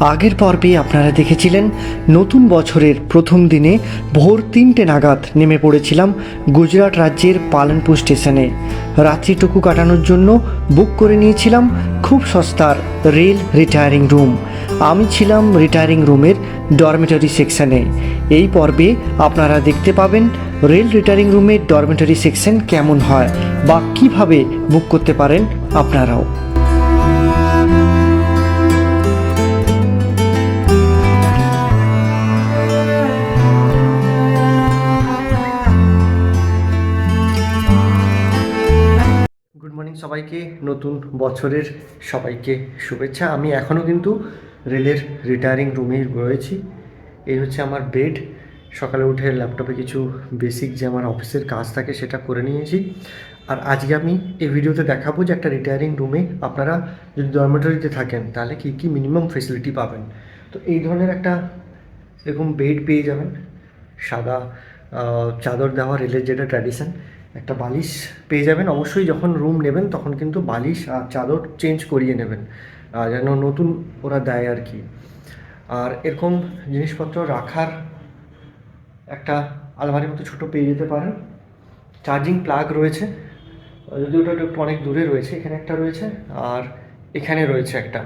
আগের পর্বে আপনারা দেখেছিলেন, নতুন বছরের প্রথম দিনে ভোর তিনটে নাগাদ নেমে পড়েছিলাম গুজরাট রাজ্যের পালনপুর স্টেশনে। রাত্রিটুকু কাটানোর জন্য বুক করে নিয়েছিলাম খুব সস্তার রেল রিটায়ারিং রুম আমি ছিলাম রিটায়ারিং রুমের ডরমেটরি সেকশনে এই পর্বে আপনারা দেখতে পাবেন রেল রিটায়ারিং রুমের ডরমেটরি সেকশন কেমন হয় বা কীভাবে বুক করতে পারেন আপনারাও। সবাইকে, নতুন বছরের সবাইকে শুভেচ্ছা। আমি এখনও কিন্তু রেলের রিটায়ারিং রুমেই রয়েছি। এই হচ্ছে আমার বেড সকালে উঠে ল্যাপটপে কিছু বেসিক যে আমার অফিসের কাজ থাকে সেটা করে নিয়েছি। আর আজকে আমি এই ভিডিওতে দেখাবো যে একটা রিটায়ারিং রুমে আপনারা যদি ডরমেটরিতে থাকেন, তাহলে কী কী মিনিমাম ফেসিলিটি পাবেন? তো এই ধরনের একটা এরকম বেড পেয়ে যাবেন। সাদা চাদর দেওয়া রেলের যেটা ট্র্যাডিশন একটা বালিশ পেয়ে যাবেন। অবশ্যই যখন রুম নেবেন, তখন কিন্তু বালিশ আর চাদর চেঞ্জ করিয়ে নেবেন যেন নতুন ওরা দেয় আর কি। আর এরকম জিনিসপত্র রাখার একটা আলমারির মতো ছোটো পেয়ে যেতে পারেন। চার্জিং প্লাগ রয়েছে। যদি ওটা একটু অনেক দূরে রয়েছে, এখানে একটা রয়েছে আর এখানে রয়েছে একটা।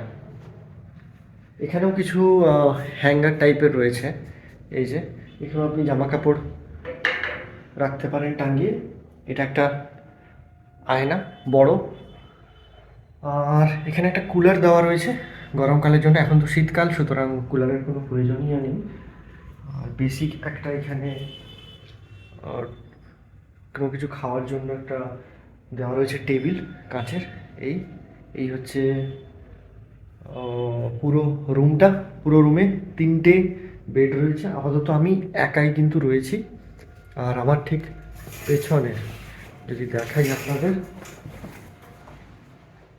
এখানেও কিছু হ্যাঙ্গার টাইপের রয়েছে। এই যে এখানেও আপনি জামা কাপড় রাখতে পারেন টাঙ্গিয়ে এটা একটা আয়না, বড়। আর এখানে একটা কুলার দেওয়া রয়েছে গরমকালের জন্য। এখন তো শীতকাল, সুতরাং কুলারের কোনো প্রয়োজনই নেই। আর বেসিক একটা এখানে কোনো কিছু খাওয়ার জন্য একটা দেওয়া রয়েছে টেবিল কাঁচের। এই এই হচ্ছে পুরো রুমটা, পুরো রুমে তিনটে বেড রয়েছে। আপাতত আমি একাই কিন্তু রয়েছি। আর আমার ঠিক পেছনে, যদি দেখাই আপনাদের।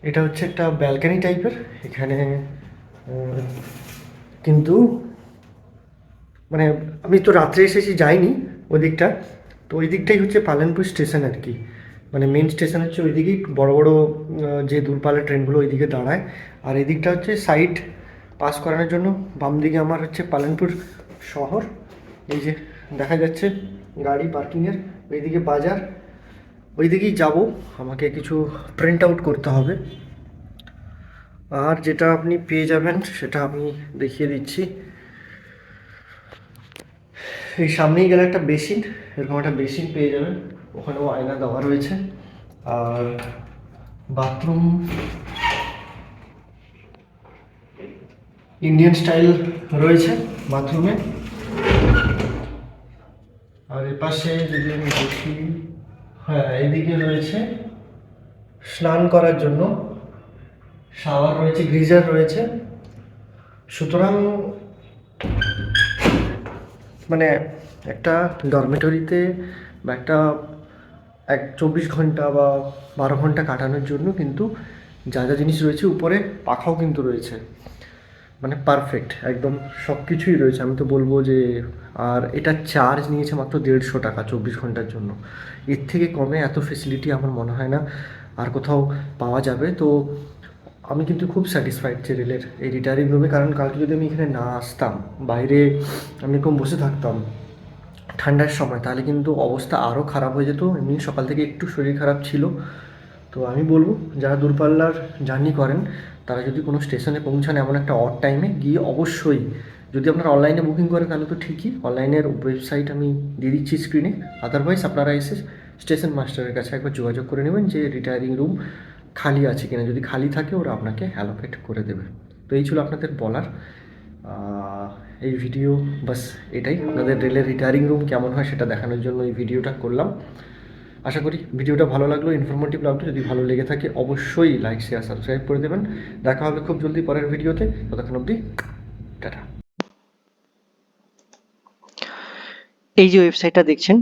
এটা হচ্ছে একটা ব্যালকানি টাইপের, এখানে কিন্তু মানে আমি তো রাত্রে এসেছি, যাইনি ওই দিকটা তো ওই দিকটাই হচ্ছে পালনপুর স্টেশন আর কি। মানে মেন স্টেশন হচ্ছে ওই দিকেই বড় বড় যে দূরপাল্লার ট্রেনগুলো ওই দিকে দাঁড়ায়। আর এই দিকটা হচ্ছে সাইড পাস করানোর জন্য। বাম দিকে আমার হচ্ছে পালনপুর শহর। এই যে দেখা যাচ্ছে গাড়ি পার্কিংয়ের ওইদিকে বাজার ওই দিকেই যাব। আমাকে কিছু প্রিন্ট আউট করতে হবে। আর যেটা আপনি পেয়ে যাবেন, সেটা আমি দেখিয়ে দিচ্ছি। এই সামনেই গেলে একটা বেসিন, এরকম একটা বেসিন পেয়ে যাবেন। ওখানেও আয়না দেওয়া রয়েছে। আর বাথরুম, ইন্ডিয়ান স্টাইল রয়েছে বাথরুমে। আর এপাশে যদি আমি দেখি হ্যাঁ এদিকে রয়েছে স্নান করার জন্য শাওয়ার রয়েছে, গিজার রয়েছে। সুতরাং মানে একটা ডরমেটরিতে বা একটা এক চব্বিশ ঘণ্টা বা বারো ঘণ্টা কাটানোর জন্য কিন্তু যা যা জিনিস রয়েছে, উপরে পাখাও কিন্তু রয়েছে। মানে পারফেক্ট একদম সব কিছুই রয়েছে। আমি তো বলব যে, আর এটা চার্জ নিয়েছে মাত্র দেড়শো টাকা চব্বিশ ঘণ্টার জন্য। এর থেকে কমে এত ফেসিলিটি আমার মনে হয় না, আর কোথাও পাওয়া যাবে। তো আমি কিন্তু খুব স্যাটিসফাইড যে রেলের এই রিটায়ারিং রুমে কারণ কালকে যদি আমি এখানে না আসতাম, বাইরে আমি এরকম বসে থাকতাম ঠান্ডার সময়, তাহলে কিন্তু অবস্থা আরও খারাপ হয়ে যেত। এমনি সকাল থেকে একটু শরীর খারাপ ছিল। তো আমি বলব, যারা দূরপাল্লার জার্নি করেন তারা যদি কোনো স্টেশনে পৌঁছান এমন একটা অড টাইমে গিয়ে অবশ্যই যদি আপনারা অনলাইনে বুকিং করেন, তাহলে তো ঠিকই। অনলাইনের ওয়েবসাইট আমি দিয়ে দিচ্ছি স্ক্রিনে আদারওয়াইজ আপনারা এসে স্টেশন মাস্টারের কাছে একবার যোগাযোগ করে নেবেন যে রিটায়ারিং রুম খালি আছে কিনা। যদি খালি থাকে, ওরা আপনাকে অ্যালোকেট করে দেবে। তো এই ছিল আপনাদের বলার। এই ভিডিও বাস এটাই। আপনাদের রেলের রিটায়ারিং রুম কেমন হয় সেটা দেখানোর জন্য এই ভিডিওটা করলাম। আশা করি ভিডিওটা ভালো লাগল ইনফরমেটিভ লাগল। যদি ভালো লেগে থাকে, অবশ্যই লাইক শেয়ার সাবস্ক্রাইব করে দেবেন। দেখা হবে খুব জলদি পরের ভিডিওতে। ততক্ষণ অবধি, টাটা। এই যে ওয়েবসাইটটা দেখছেন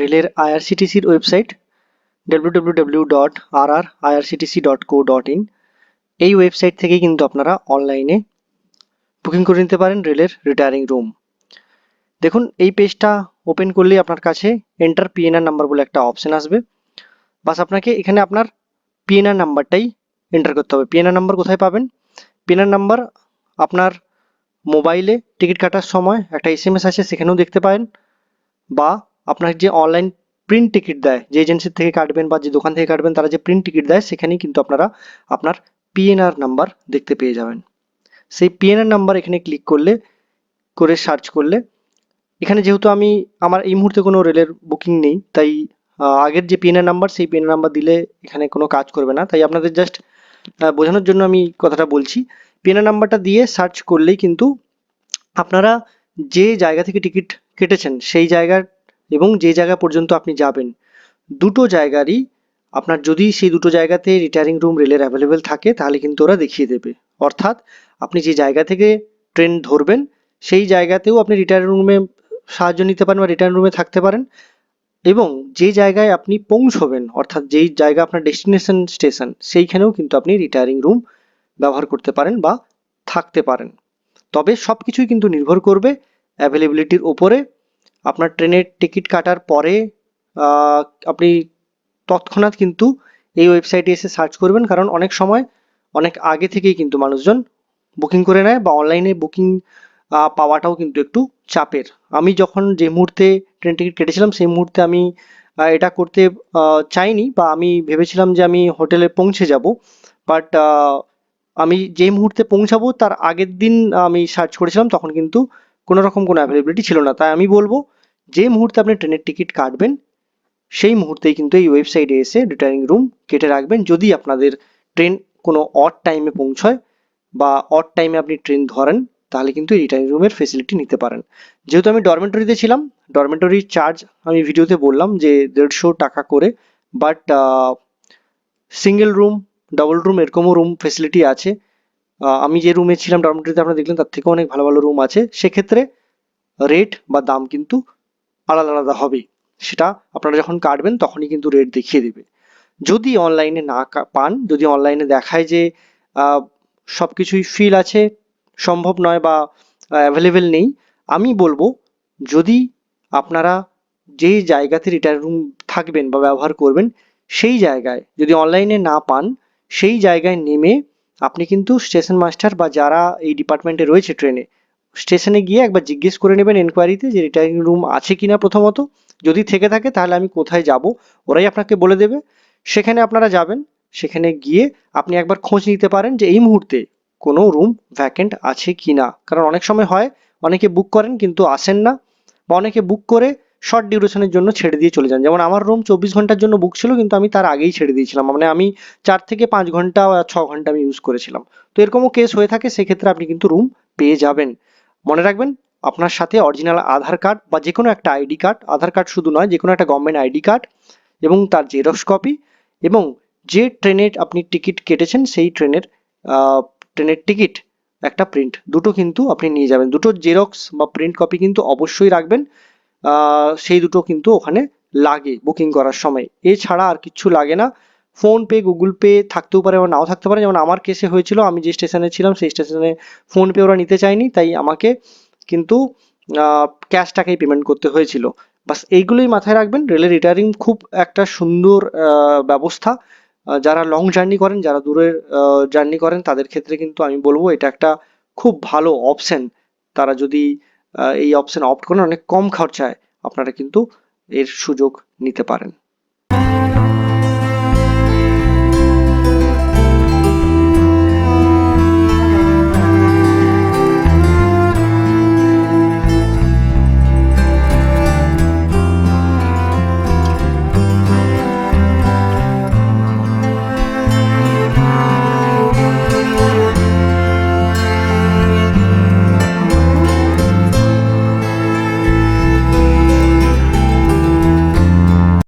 রেলের আইআরসিটিসির website W dot dot co dot in এই ওয়েবসাইট থেকেই কিন্তু আপনারা অনলাইনে বুকিং করে নিতে পারেন রেলের রিটায়ারিং রুম দেখুন, এই পেজটা ওপেন করলেই আপনার কাছে এন্টার পিএনআর নাম্বার বলে একটা অপশন আসবে। বাস আপনাকে এখানে আপনার পিএনআর নাম্বারটাই এন্টার করতে হবে। পিএনআর নাম্বার কোথায় পাবেন? পিএনআর নাম্বার আপনার মোবাইলে টিকিট কাটার সময় একটা এস এম এস আছে সেখানেও দেখতে পারেন। বা আপনার যে অনলাইন প্রিন্ট টিকিট দেয়, যে এজেন্সির থেকে কাটবেন বা যে দোকান থেকে কাটবেন, তারা যে প্রিন্ট টিকিট দেয়, সেখানেই কিন্তু আপনারা আপনার পিএনআর নাম্বার দেখতে পেয়ে যাবেন। সেই পিএনআর নাম্বার এখানে ক্লিক করলে, করে সার্চ করলে এখানে যেহেতু আমি, আমার এই মুহূর্তে কোনো রেলের বুকিং নেই, তাই আগের যে পিএনআর নাম্বার সেই পিএনআর নাম্বার দিলে এখানে কোনো কাজ করবে না। তাই আপনাদের জাস্ট বোঝানোর জন্য আমি কথাটা বলছি। পিএনআর নাম্বারটা দিয়ে সার্চ করলেই কিন্তু আপনারা যে জায়গা থেকে টিকিট কেটেছেন, সেই জায়গার এবং যে জায়গা পর্যন্ত আপনি যাবেন, দুটো জায়গারই আপনার যদি সেই দুটো জায়গাতে রিটায়ারিং রুম রেলের অ্যাভেলেবেল থাকে, তাহলে কিন্তু ওরা দেখিয়ে দেবে। অর্থাৎ আপনি যে জায়গা থেকে ট্রেন ধরবেন, সেই জায়গাতেও আপনি রিটায়ারিং রুমে সাহায্য নিতে পারেন বা রিটার্ন রুমে থাকতে পারেন এবং যে জায়গায় আপনি পৌঁছবেন, অর্থাৎ যেই জায়গা আপনার ডেস্টিনেশন স্টেশন সেইখানেও কিন্তু আপনি রিটায়ারিং রুম ব্যবহার করতে পারেন বা থাকতে পারেন। তবে সব কিছুই কিন্তু নির্ভর করবে অ্যাভেলেবিলিটির ওপরে আপনার ট্রেনের টিকিট কাটার পরে আপনি তৎক্ষণাৎ কিন্তু এই ওয়েবসাইটে এসে সার্চ করবেন, কারণ অনেক সময় অনেক আগে থেকেই কিন্তু মানুষজন বুকিং করে নেয় বা অনলাইনে বুকিং পাওয়াটাও কিন্তু একটু চাপের। আমি যখন যে মুহূর্তে ট্রেন টিকিট কেটেছিলাম, সেই মুহূর্তে আমি এটা করতে চাইনি বা আমি ভেবেছিলাম যে আমি হোটেলে পৌঁছে যাব। বাট আমি যেই মুহূর্তে পৌঁছাবো, তার আগের দিন আমি সার্চ করেছিলাম, তখন কিন্তু কোনো রকম কোনো অ্যাভেলেবিলিটি ছিল না। তাই আমি বলব, যে মুহূর্তে আপনি ট্রেনের টিকিট কাটবেন, সেই মুহূর্তেই কিন্তু এই ওয়েবসাইটে এসে রিটায়ারিং রুম কেটে রাখবেন। যদি আপনাদের ট্রেন কোনো অড টাইমে পৌঁছয় বা অড টাইমে আপনি ট্রেন ধরেন তাহলে কিন্তু রিটায়ারিং রুমের ফেসিলিটি নিতে পারেন। যেহেতু আমি ডরমেটরিতে ছিলাম ডরমেটরির চার্জ আমি ভিডিওতে বললাম যে দেড়শো টাকা করে but single room double room এরকমও রুম ফেসিলিটি আছে। আমি যে রুমে ছিলাম ডরমেটরিতে আপনারা দেখলেন তার থেকেও অনেক ভালো ভালো রুম আছে। সেক্ষেত্রে রেট বা দাম কিন্তু আলাদা আলাদা হবে সেটা আপনারা যখন কাটবেন তখনই কিন্তু রেট দেখিয়ে দেবে। যদি অনলাইনে না পান, যদি অনলাইনে দেখায় যে সব কিছুই ফিল আছে সম্ভব নয় বা অ্যাভেলেবেল নেই, আমি বলব যদি আপনারা যেই জায়গাতে রিটায়ার রুম থাকবেন বা ব্যবহার করবেন, সেই জায়গায় যদি অনলাইনে না পান, সেই জায়গায় নেমে আপনি কিন্তু স্টেশন মাস্টার বা যারা এই ডিপার্টমেন্টে রয়েছে ট্রেনে স্টেশনে গিয়ে একবার জিজ্ঞেস করে নেবেন এনকোয়ারিতে যে রিটায়ারিং রুম আছে কিনা প্রথমত। যদি থেকে থাকে তাহলে আমি কোথায় যাব, ওরাই আপনাকে বলে দেবে। সেখানে আপনারা যাবেন, সেখানে গিয়ে আপনি একবার খোঁজ নিতে পারেন যে এই মুহূর্তে কোনো রুম ভ্যাকেন্ট আছে কি না? কারণ অনেক সময় হয়, অনেকে বুক করেন কিন্তু আসেন না, বা অনেকে বুক করে শর্ট ডিউরেশনের জন্য ছেড়ে দিয়ে চলে যান। যেমন আমার রুম চব্বিশ ঘণ্টার জন্য বুক ছিল, কিন্তু আমি তার আগেই ছেড়ে দিয়েছিলাম। মানে আমি চার থেকে পাঁচ ঘণ্টা বা ছ ঘণ্টা আমি ইউজ করেছিলাম। তো এরকমও কেস হয়ে থাকে, সেক্ষেত্রে আপনি কিন্তু রুম পেয়ে যাবেন। মনে রাখবেন, আপনার সাথে অরিজিনাল আধার কার্ড বা যে কোনো একটা আইডি কার্ড আধার কার্ড শুধু নয় যে কোনো একটা গভর্নমেন্ট আইডি কার্ড এবং তার জেরক্স কপি এবং যে ট্রেনের আপনি টিকিট কেটেছেন, সেই ট্রেনের ট্রেনের টিকিট, একটা প্রিন্ট, দুটো কিন্তু আপনি নিয়ে যাবেন। দুটো জেরক্স বা প্রিন্ট কপি কিন্তু অবশ্যই রাখবেন। সেই দুটো কিন্তু ওখানে লাগে বুকিং করার সময়। এছাড়া আর কিচ্ছু লাগে না। ফোন পে, গুগল পে থাকতেও পারে বা নাও থাকতে পারে। যেমন আমার কেসে হয়েছিল, আমি যে স্টেশনে ছিলাম, সেই স্টেশনে ফোন পে ওরা নিতে চায়নি। তাই আমাকে কিন্তু ক্যাশ টাকাই পেমেন্ট করতে হয়েছিল। বাস এইগুলোই মাথায় রাখবেন। রেলের রিটায়ারিং খুব একটা সুন্দর ব্যবস্থা। যারা লং জার্নি করেন, যারা দূরের জার্নি করেন, তাদের ক্ষেত্রে কিন্তু আমি বলব এটা একটা খুব ভালো অপশন তারা যদি এই অপশন অপ্ট করেন, অনেক কম খরচায় আপনারা কিন্তু এর সুযোগ নিতে পারেন।